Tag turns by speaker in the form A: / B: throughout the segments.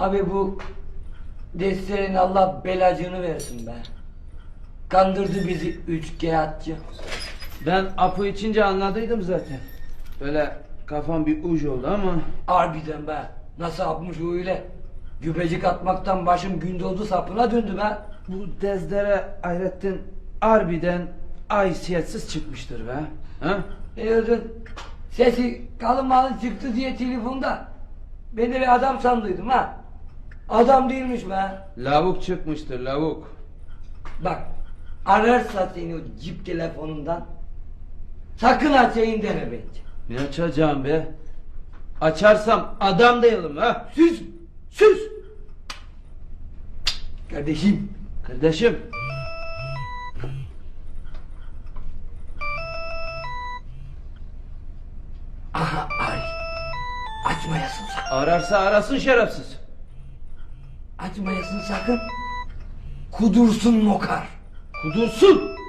A: Abi bu desteğin Allah belacını versin be. Kandırdı bizi üç kağıtçı.
B: Ben apı içince anladıydım zaten. Böyle kafam bir uç oldu ama
A: Harbiden be. Nasıl yapmış öyle? Gübecik atmaktan başım gündoğdu sapına döndü be.
B: bu dezdere Hayrettin harbiden haysiyetsiz çıkmıştır be. Ha?
A: Diyordun sesi kalın malın çıktı diye telefonda. Ben de bir adam sandıydım ha. Adam değilmiş be.
B: Lavuk çıkmıştır lavuk.
A: Bak ararsa seni o cip telefonundan sakın açayım deme bence.
B: Ne açacağım be? Açarsam adam değilim ha.
A: Sus! Sus! Kardeşim
B: Kardeşim.
A: aha ay. Açmayasın sakın.
B: Ararsa arasın şerefsiz.
A: Açmayasın sakın. Kudursun mokar.
B: Kudursun.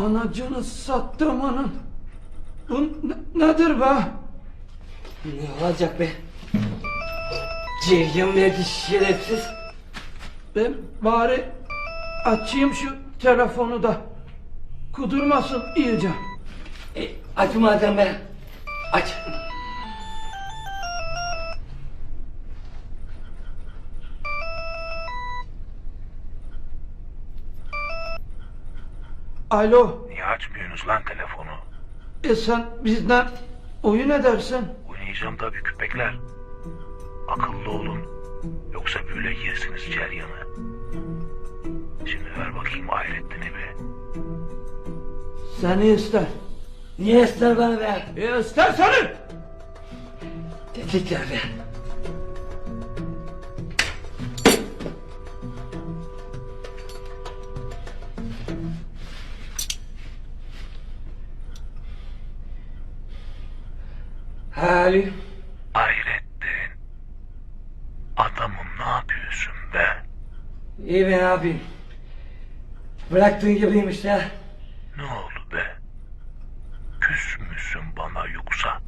B: Anacını sattım onun. Bu ne- nedir be?
A: Ne olacak be? Ceryan verdi şerefsiz.
B: Ben bari açayım şu telefonu da. Kudurmasın iyice.
A: E, aç madem be. Aç.
B: Alo,
C: Niye açmıyorsunuz lan telefonu?
B: e sen bizden oyun edersin.
C: Oynayacağım tabii köpekler. Akıllı olun. Yoksa böyle yersiniz ceryanı. Şimdi ver bakayım Hayrettin'i bir.
B: Seni ister.
A: Niye ister bana be?
B: E ister seni.
A: Tetikler be. Halim.
C: Hayrettin. Adamım ne yapıyorsun be?
A: İyi be abim. Bıraktığın gibiymiş ya.
C: Ne oldu be? Küs müsün bana yoksa?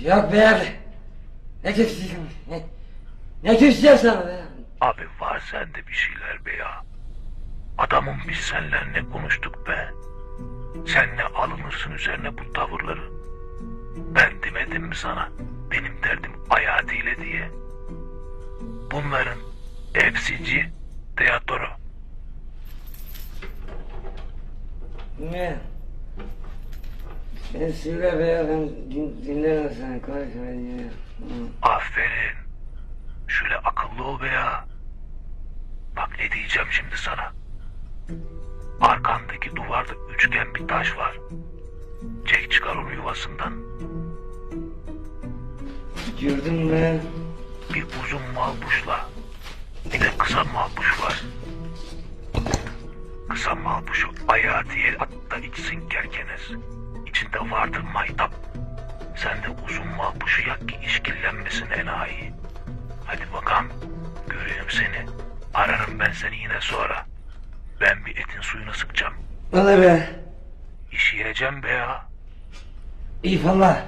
A: Yok be abi. Ne küsüyorsun? Ne, ne küsüyor sana be?
C: Abi var sende bir şeyler be ya. Adamım biz senle ne konuştuk be? Sen ne alınırsın üzerine bu tavırları? Ben demedim mi sana? Benim derdim hayatıyla diye. Bunların hepsici tiyatro.
A: Ne? Sen söyle be ben din, dinlerim sen konuşma diye.
C: Aferin. Şöyle akıllı ol be ya. Bak ne diyeceğim şimdi sana. Arkandaki duvarda üçgen bir taş var. Çek çıkar onu yuvasından.
A: Gördün mü?
C: Bir uzun malbuşla bir de kısa malbuş var. Kısa malbuşu ayağı diye atta içsin kerkenes. İçinde vardır maytap. Sen de uzun malbuşu yak ki işkillenmesin enayi. Hadi bakalım. Göreyim seni. Ararım ben seni yine sonra. Ben bir etin suyunu sıkacağım.
A: Bana be.
C: İşeyeceğim be ya.
A: İyi falla.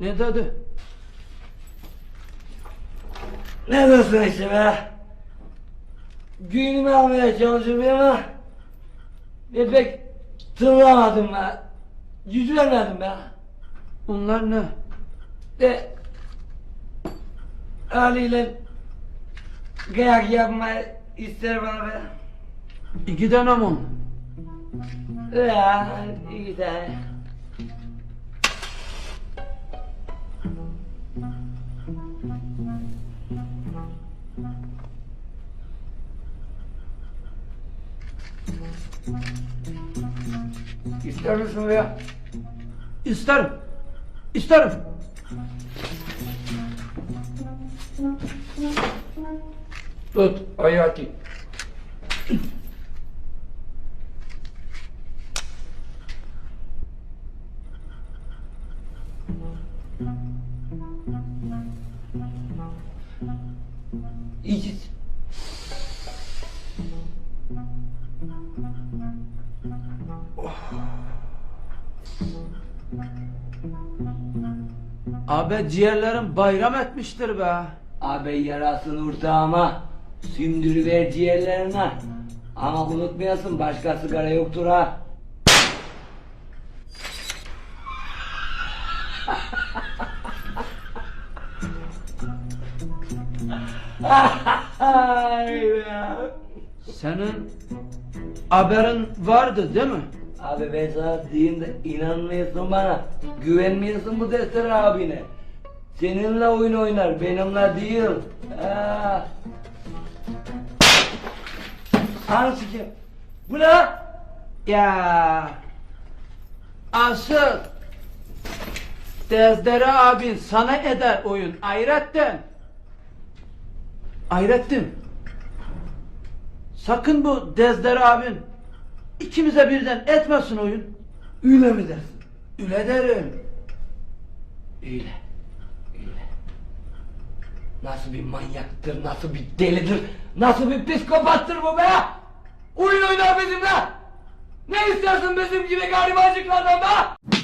B: Ne dedi?
A: Ne diyorsun işte be? Düğünümü almaya çalışıyorum ama ve pek tırlamadım be. Yüzülemedim be.
B: Bunlar ne?
A: De haliyle kıyak yapmayı ister bana be.
B: İki tane mi?
A: Ya iyi de. İster misin veya?
B: İsterim. İsterim.
A: Tut Hayati. İyice.
B: Abi ciğerlerim bayram etmiştir be.
A: Abi yarasın ortağıma. Sündürüver ciğerlerine. Ama unutmayasın başka sigara yoktur ha.
B: Senin haberin vardı değil mi?
A: Abi ben sana diyeyim de inanmıyorsun bana. Güvenmiyorsun bu Destur abine. Seninle oyun oynar, benimle değil. Ha. Anı sikeyim. Bu ne?
B: Ya asıl Dezdere abin sana eder oyun Ayrettin. Ayrettin. Sakın bu Dezdere abin ikimize birden etmesin oyun.
A: Öyle mi dersin?
B: Üle derim.
A: Öyle. Nasıl bir manyaktır, nasıl bir delidir, nasıl bir psikopattır bu be? Oyun oynar bizimle. Ne istersin bizim gibi garibancıklardan be?